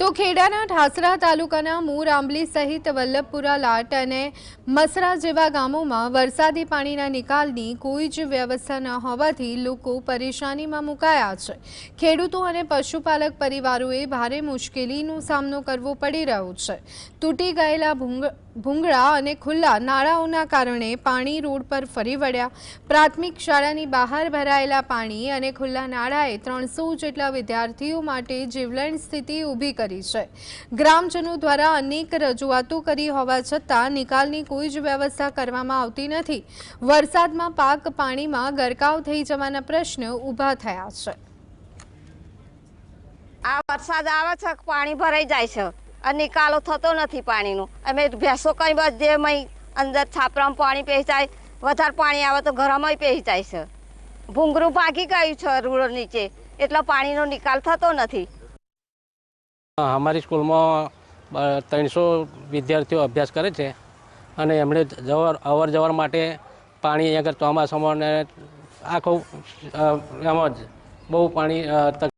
તો ખેડાના ઠાસરા તાલુકાના મૂર આંબલી સહિત વલ્લભપુરા લાટ અને મસરા જેવા ગામોમાં વરસાદી પાણીના નિકાલની કોઈ જ વ્યવસ્થા ન હોવાથી લોકો પરેશાનીમાં મુકાયા છે. ખેડૂતો અને પશુપાલક પરિવારોએ ભારે મુશ્કેલીનો સામનો કરવો પડી રહ્યો છે. તૂટી ગયેલા ભૂંગ, ભૂંગળા અને ખુલ્લા નાળાઓના કારણે પાણી રોડ પર ફરી વળ્યા. પ્રાથમિક શાળાની બહાર ભરાયેલા પાણી અને ખુલ્લા નાળાએ ત્રણસો જેટલા વિદ્યાર્થીઓ માટે જીવલેણ સ્થિતિ ઊભી કરી છે. ગ્રામજનો દ્વારા અનેક રજૂઆતો કરી હોવા છતાં નિકાલની કોઈ જ વ્યવસ્થા કરવામાં આવતી નથી. વરસાદમાં પાક પાણીમાં ગરકાવ થઈ જવાના પ્રશ્ન ઊભા થયા છે. આ વરસાદ આવે છે, પાણી ભરાઈ જાય છે. અને નિકાલો થતો નથી પાણીનો. અમે ભેંસો કઈ બસ જે અંદર છાપરામાં પાણી પહે જાય, વધારે પાણી આવે તો ઘરમાં પહે જાય છે. ભૂંગરું ભાગી ગયું છે રૂળ નીચે. એટલો પાણીનો નિકાલ થતો નથી. અમારી સ્કૂલમાં ત્રણસો વિદ્યાર્થીઓ અભ્યાસ કરે છે અને એમણે જવર, અવર જવર માટે પાણી આગળ ચોમાસામાં ને આખું એમ જ બહુ પાણી